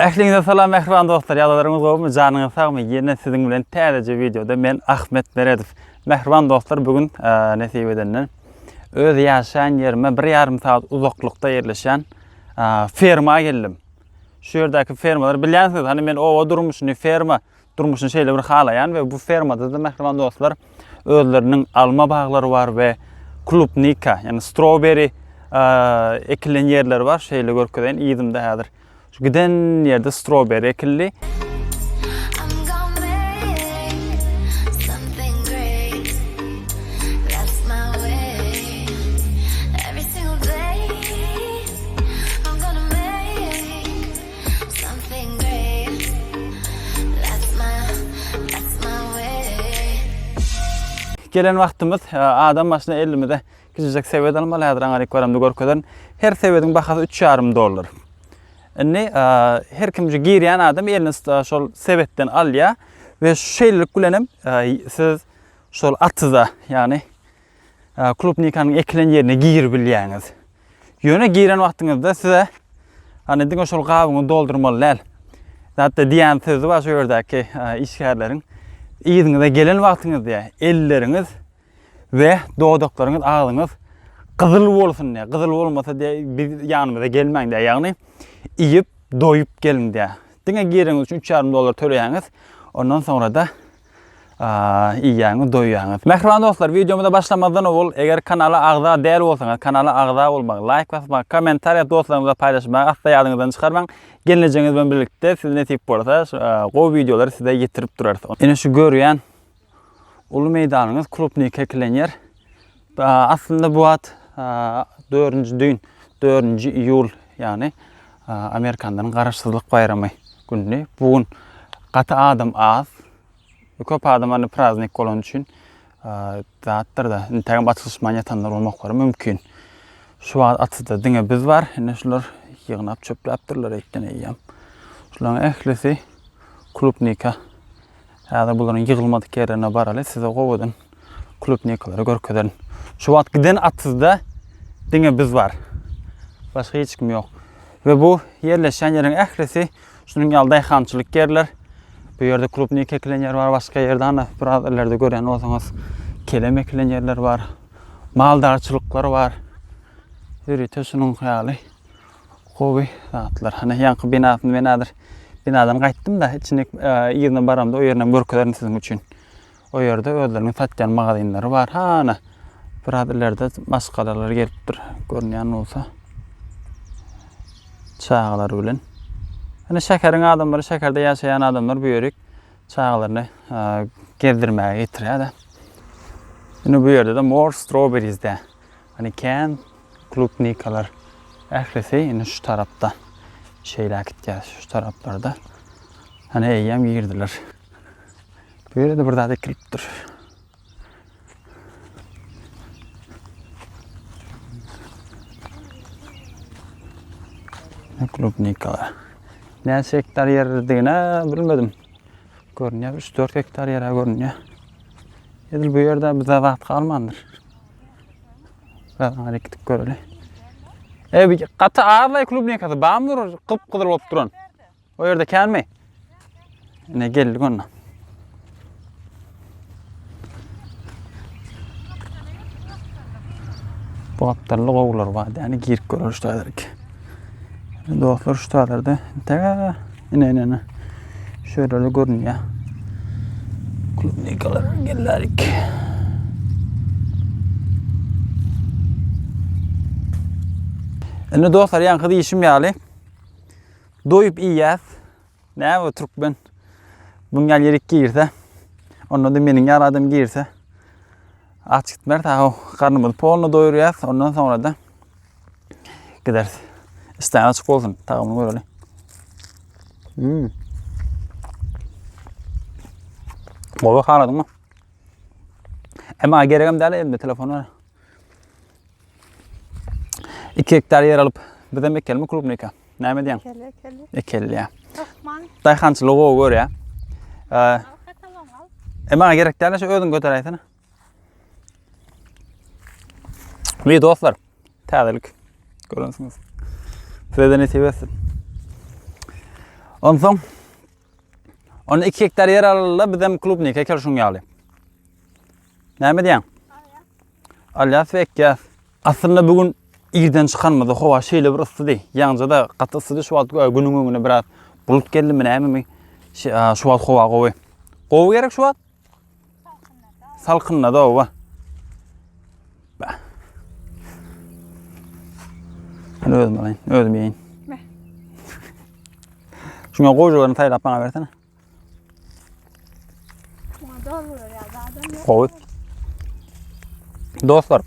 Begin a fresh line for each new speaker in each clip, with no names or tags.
Ähliňize salam mehriban dostlar, ýagdaýlaryňyz gowmy, janyňyz sagmy, ýene siziň bilen täze videoda men Ahmet Meredow. Mehriban dostlar, bugün eee, nesip edenden öz ýaşaýan ýerime bir ýarym saat uzaklykda ýerleşen eee, ferma geldim. Şu ýerdäki fermalar bilýänsiz, hani men owa durmuşyny, ferma durmuşyny şeýle bir halaýan we bu fermada da mehriban dostlar özleriniň alma baglary bar we klubnika, ýani strawberry eee, ekilen ýerler bar, şeýle görkezýän ýydymda häzir. Şu giden ýerde strawberry ekildi. Gelen wagtymyz e, adam başyna elimide küçücek sebet almaly häzir aňa reklamda görkezän. Her sebediň bahasy 3,5 dollar. Indi e, her kimji girýän adam elini şol sebetden alýa we şeýlik bilenem e, siz şol atyza ýani e, klubnikanyň ekilen ýerine gir bilýäňiz. Ýöne giren wagtyňyzda size hani diňe şol gabyňy doldurmaly näl. Zaten diýen sözi var şu ýerdäki işgärleriň ýygyňyza gelen wagtyňyzda elleriňiz we dogdaklaryňyz agyňyz gyzyl bolsun diye. Gyzyl bolmasa diye biz ýanymyza gelmeň diye. Ýagny iýip doýup gelin diye. Diňe giriňiz üçin 3,5 dollar töleýäňiz. Ondan sonra da Aa, iýäňi doýýaňyz. Mehriban dostlar, videomuza başlamazdan ol, eger kanala agza däl bolsaňyz, kanala agza bolmak, like basmak, kommentariýa dostlarymyza paýlaşmak, asla ýadyňyzdan çykarmaň. Geleceğiniz bilen birlikde siz netip bolsa, go videoları size getirip durar. Ene şu görýän ulu meýdanyňyz klubny kekilenýär. Aslında bu at 4-nji düýn, 4-nji iýul, Amerikanyň garaşsyzlyk bayramy günni. Bugün gaty adam az, Köp adam hani praznik bolan üçin zatlar da intägem açylışman ýatanlar bolmaklary mümkin. Şu atyda diňe biz bar, ene şular ýygnap çöpläpdirler ekden eýýäm. Şularyň ählisi klubnika. Häzir bularyň ýygylmadyk ýerine baraly, size gowadan klubnikalary görkezän. Şu wagt giden atyda diňe biz bar. Başga hiç kim ýok. Ve bu yerleşen yerin ählisi şunun ýalda hançylyk yerler. Bu yerde klubnik ekilen yer var, başka yerde ana biraz ileride gören olsanız kelem ekilen yerler var. Maldarçılıklar var. Yürüte şunun hayali. Kovi zatlar. Hani yankı binasını benadır. Binadan qaytdım da içine e, yerine baramda o yerine görkelerin sizin için. O yerde özlerinin satyan magazinleri var. Ha ana. Biraz ileride maskalalar gelipdir. Görünýän olsa. Çağlar bilen. Hani şekerin adamları, şekerde yaşayan adamlar bu yörük çağlarını e, gezdirmeye getiriyor da. Yine bu yerde de more strawberries de. Hani can klubnikalar. Ehlisi yine şu tarafta şeyler gideceğiz şu taraflarda. Hani eyyem girdiler. Bu yerde de burada da kiliptir. Klubnikalar. Näçe hektar ýerdigine bilmedim. Görünýär 3-4 hektar ýere görünýär. Edil bu ýerde bize wagt kalmandyr. Ben hareketlik göreli. E bir gaty ağlay klubine kadı. Bamdur kıp kıdır bolup duran. O ýerde kelme. Ne geldik ona. Bu aptallı gowlar var. Yani girip görüştülerdik. Dostlar şu taralarda ta ine ine ine şöyle öyle görünüyor. Klubnikalar geldik. Ene dostlar yankıda işim yali. Doyup iyiyaz. Ne bu Türk ben. Bunga yerik girse. Ondan da benim yaradım girse. Aç gitmer ta o karnımızı polunu doyuruyaz. Ondan sonra da gideriz. İsteyen açık olsun. Tamam böyle. Hmm. Baba kanadım mı? Ama gereğim değil elimde telefon var. İki hektar yer alıp bir demek kelime kulüp nika. Ne mi diyen?
Kele kele.
Ekel ya.
Tohman.
Dayhançı logo gör ya. Ama gerek değil. Şu ödün götür aytını. Bir dostlar. Təzəlik. Görünsünüz. Nasip etsin. Ondan soň Onu 2 hektar yer alırlar bizim klubnike kelşun ýaly. Näme diýen? Alyas ve ekýas. Aslında bugün irden çıkanmadı. Hova şeýle bir ıssydy. Ýaňja da gaty ıssydy şu wagt günüň öňüne biraz bulut geldimi näme Şu wagt hova gowy. Gowy gerek şu wagt? Salkynna da owa. Ba. Özüm alayın, özüm yiyin.
Be.
Şuna goýjalaryny taýlap bana
yok.
Gowy. Dostlar,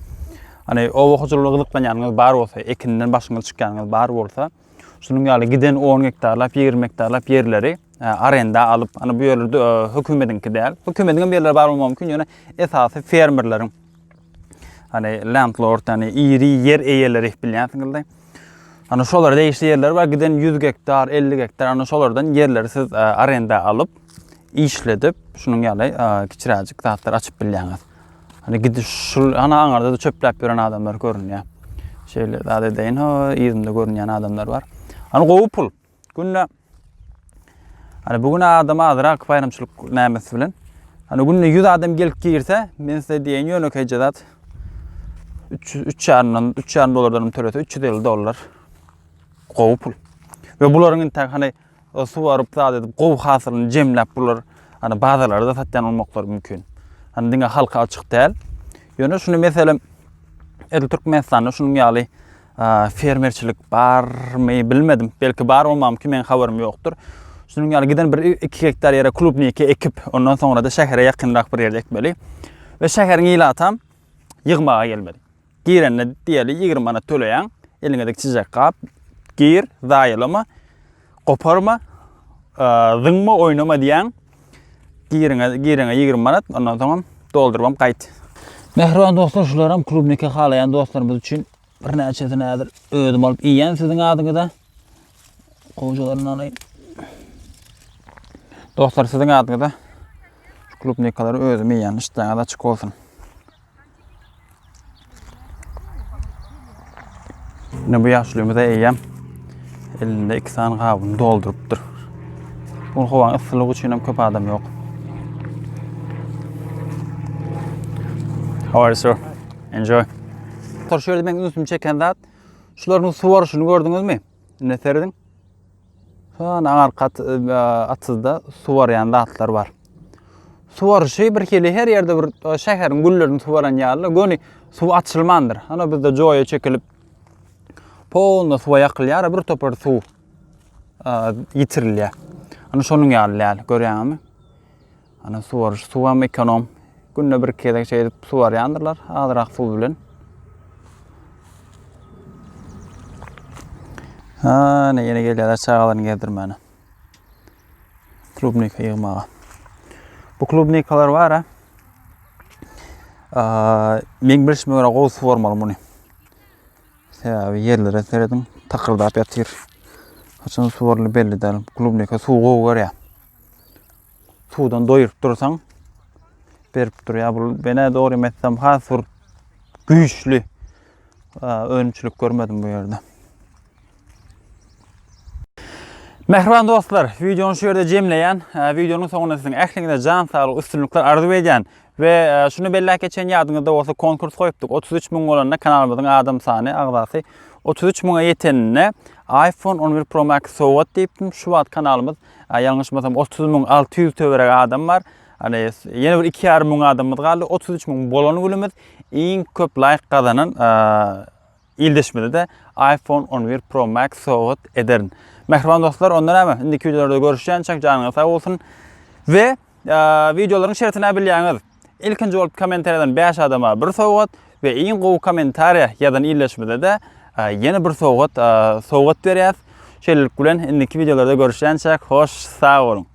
hani o hoşçuluk ýanyňyz bar bolsa, ekinden başyňyz çykýanyňyz bar bolsa, şunun ýaly giden 10 hektarlap, 20 hektarlap yerleri e, arenda alıp, hani bu ýerlerde e, hökümetiňki däl. Hökümetiň yerleri bar bolmam mümkin, ýöne esasy fermerleriň hani landlord, hani iri yer eýeleri bilýänsiňizde. Hani şolar değişli yerler var. Giden 100 hektar, 50 hektar hani şolardan yerleri siz e, arenda alıp işledip şunun ýaly e, kiçiräjik zatlar açıp bilýäňiz. Hani gidi şu ana aňarda da çöpläp ýören adamlar görünýär. Şeýle zade deýin, ho, ýerinde görünýän adamlar var. Hani gowy pul. Günne Hani bugün adam azrak bayramçylyk nämesi bilen. Hani günne 100 adam gelip girse, men size diýen ýöne kejedat 3 3 yarından 3 yarım dolardan törete 350 dolar. Pul. Ve bularyň intak hani o suwaryp zat edip gowy hasylyny jemläp bular hani bazalarda da satýan olmaklar mümkin. Hani diňe halka açyk däl. Ýöne şunu meselem Edil Türkmenistanda şunun ýaly a, fermerçilik barmy bilmedim. Belki bar bolmam ki men haberim ýokdur. Şunun ýaly giden bir 2 hektar ýere klubniki ekip ondan soňra da şähere ýakynrak bir ýerde ekmeli. Ve şäheriň ýylatam ýygmaga gelmeli. Girenle diýeli 20 manat töleýän, eliňe çizek kap, gir, zaýylama, koparma, zyňma oynama diýen girine girine 20 manat ondan soň doldurmam gaýt. Mehriban dostlar şularam klubnike halayan dostlarımız için bir näçesi nädir ödüm alıp iýen sizin adyňyza Gowjalaryny alayım. Dostlar sizin adyňyza şu klubnikalary özüm iýen işleňe da açyk bolsun. Ne bu yaşlığımda eyyem elinde iki tane kabını dolduruptur. Bu kovan ısılık için hem köp adam yok. How are you sir? Enjoy. Tor şöyle ben üstüm çeken zat. Şuların su var şunu gördünüz mü? Ne serdin? Sonra arkat atıda su var yani atlar var. Su var şey bir kere her yerde bir e, şehrin güllerin su varan yerler. Goni su açılmandır. Hani bizde joya çekilip polna suwa ýakylýar, bir topar suw ýitirilýär. Ana şonuň ýaly görýärmi? Ana suwar, suwam ekonom. Günne bir kere şey suwar ýandyrlar, azyrak suw bilen. Ha, ne yine gelýär, çağalaryny gezdirmäne. Klubnika ýygmaga. Bu klubnikalar var ha. Aa, men bilişime göre gowy suw barmaly muny. Sebebi yerlere seredim takırdap yatır. Haçan suvarlı belli der. Klubnika su gowy var ya. Sudan doyurup dursan berip dur ya bu bana doğru metsem hasır güçlü önümçülük görmedim bu yerde. Mehriban dostlar, videonu şu yerde cemleyen, videonun sonunda sizin ähliňizde can sağlık, üstünlükler arzu edýän we e, şunu belli geçen ýadyňyzda bolsa konkurs goýupdyk. 33 000 bolanna kanalymyzyň adam sany agdasy 33 000 ýetenine iPhone 11 Pro Max sowat diýipdim. Şu wagt kanalymyz e, ýalňyşmasam 30 600 töwerek adam var. Hani ýene bir 2,5 000 adamymyz galdy. 33 000 bolan gülümüz iň köp like gazanan ildeşmede de iPhone 11 Pro Max sowat ederin. Mehriban dostlar, ondan ama indiki videolarda görüşeceğin çok canınız sağ olsun. Ve e, videoların şeritine bilýäňiz. İlkinci bolup komentardan 5 adama bir sowgat ve iň gowy komentariýa ýa-da illeşmede de e, ýene bir sowgat sowgat berýäs. Şeýlelik bilen indiki videolarda görüşýänçä hoş sağ olun.